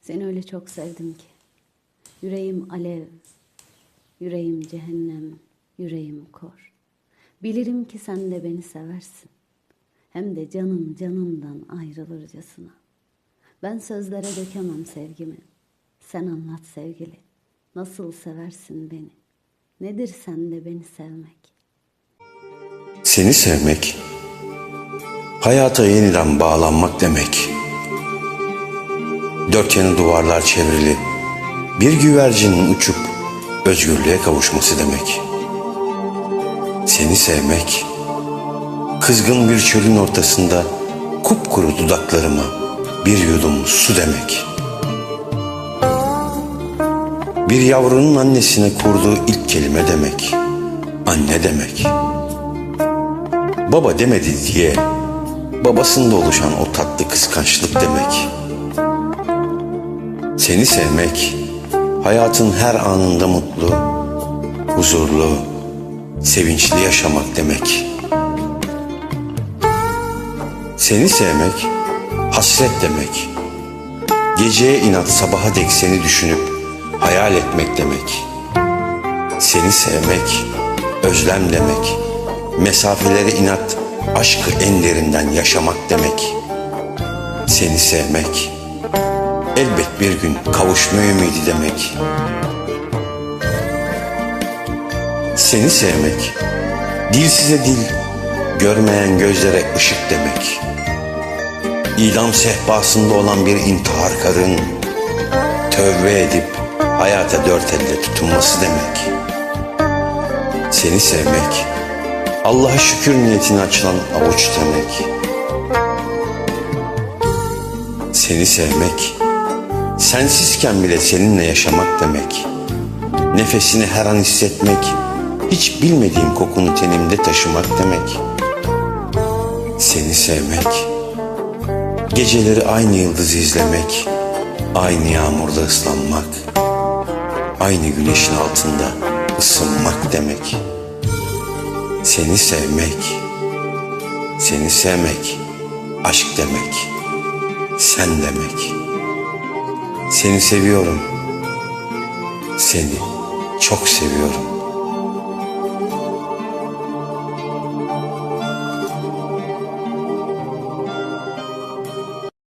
Seni öyle çok sevdim ki. Yüreğim alev, yüreğim cehennem, yüreğim kor. Bilirim ki sen de beni seversin. Hem de canım canımdan ayrılırcasına. Ben sözlere dökemem sevgimi. Sen anlat sevgili. Nasıl seversin beni? Nedir sende beni sevmek? Seni sevmek, hayata yeniden bağlanmak demek. Dört yanı duvarlar çevrili, bir güvercinin uçup özgürlüğe kavuşması demek. Seni sevmek, kızgın bir çölün ortasında kupkuru dudaklarıma bir yudum su demek. Bir yavrunun annesine kurduğu ilk kelime demek. Anne demek. Baba demedi diye babasında oluşan o tatlı kıskançlık demek. Seni sevmek hayatın her anında mutlu, huzurlu, sevinçli yaşamak demek. Seni sevmek hasret demek. Geceye inat sabaha dek seni düşünüp hayal etmek demek. Seni sevmek özlem demek. Mesafelere inat aşkı en derinden yaşamak demek. Seni sevmek elbet bir gün kavuşma ümidi demek. Seni sevmek dilsize dil, görmeyen gözlere ışık demek. İdam sehpasında olan bir intihar karın tövbe edip hayata dört elle tutunması demek. Seni sevmek Allah'a şükür niyetine açılan avuç demek. Seni sevmek, sensizken bile seninle yaşamak demek. Nefesini her an hissetmek, hiç bilmediğim kokunu tenimde taşımak demek. Seni sevmek, geceleri aynı yıldızı izlemek, aynı yağmurda ıslanmak, aynı güneşin altında ısınmak demek.'' Seni sevmek, seni sevmek, aşk demek, sen demek. Seni seviyorum, seni çok seviyorum.